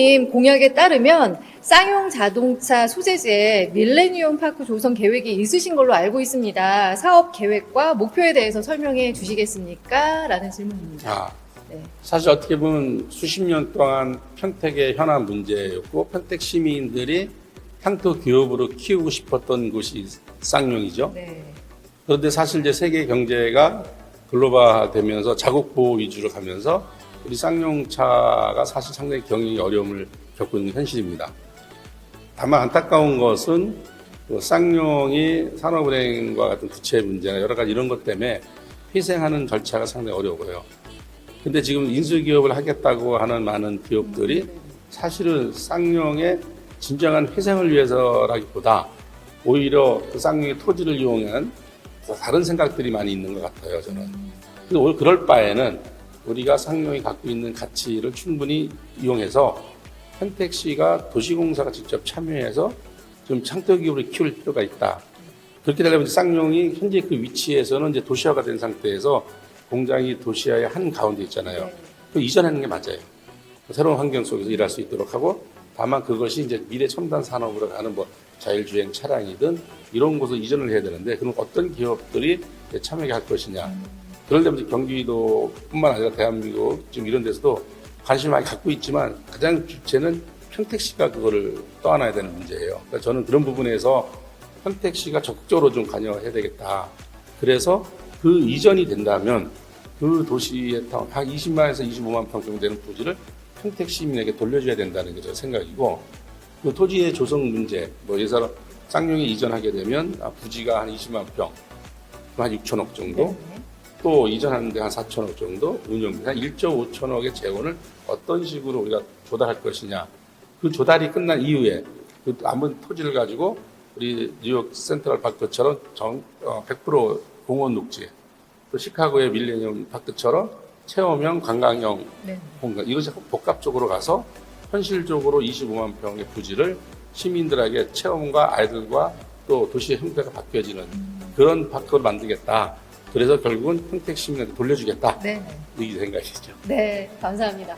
후보님 공약에 따르면 쌍용 자동차 소재지에 밀레니엄 파크 조성 계획이 있으신 걸로 알고 있습니다. 사업 계획과 목표에 대해서 설명해 주시겠습니까? 라는 질문입니다. 아, 네. 사실 어떻게 보면 수십 년 동안 평택의 현안 문제였고 평택 시민들이 향토 기업으로 키우고 싶었던 곳이 쌍용이죠. 네. 그런데 사실 이제 세계 경제가 글로벌화되면서 자국 보호 위주로 가면서 우리 쌍용차가 사실 상당히 경영이 어려움을 겪고 있는 현실입니다. 다만 안타까운 것은 그 쌍용이 산업은행과 같은 부채 문제나 여러 가지 이런 것 때문에 희생하는 절차가 상당히 어려워요. 근데 지금 인수기업을 하겠다고 하는 많은 기업들이 사실은 쌍용의 진정한 회생을 위해서라기보다 오히려 그 쌍용의 토지를 이용한 다른 생각들이 많이 있는 것 같아요, 저는. 그럴 바에는 우리가 쌍용이 갖고 있는 가치를 충분히 이용해서 평택시가 도시공사가 직접 참여해서 좀 창조기업을 키울 필요가 있다. 그렇게 되려면 쌍용이 현재 그 위치에서는 이제 도시화가 된 상태에서 공장이 도시화의 한 가운데 있잖아요. 네. 그 이전하는 게 맞아요. 새로운 환경 속에서 일할 수 있도록 하고 다만 그것이 이제 미래 첨단 산업으로 가는 뭐 자율주행 차량이든 이런 곳을 이전을 해야 되는데 그럼 어떤 기업들이 이제 참여하게 할 것이냐. 그러려면 경기도뿐만 아니라 대한민국 지금 이런 데서도 관심을 많이 갖고 있지만 가장 주체는 평택시가 그거를 떠안아야 되는 문제예요. 그러니까 저는 그런 부분에서 평택시가 적극적으로 좀 관여해야 되겠다. 그래서 그 이전이 된다면 그 도시의 한 20만에서 25만 평 정도 되는 부지를 평택 시민에게 돌려줘야 된다는 게 제 생각이고 그 토지의 조성 문제 뭐 예를 쌍용이 이전하게 되면 아, 부지가 한 20만 평, 한 6천억 정도 네. 또 이전하는데 한 4천억 정도 운영비 한 1조 5천억의 재원을 어떤 식으로 우리가 조달할 것이냐 그 조달이 끝난 이후에 그 남은 토지를 가지고 우리 뉴욕 센트럴 파크처럼 정, 어, 100% 공원 녹지 또 시카고의 밀레니엄 파크처럼 체험형 관광형 네. 공간 이것이 복합적으로 가서 현실적으로 25만 평의 부지를 시민들에게 체험과 아이들과 또 도시의 형태가 바뀌어지는 그런 파크를 만들겠다. 그래서 결국은 평택 시민한테 돌려주겠다. 네. 이 생각이죠. 네. 감사합니다.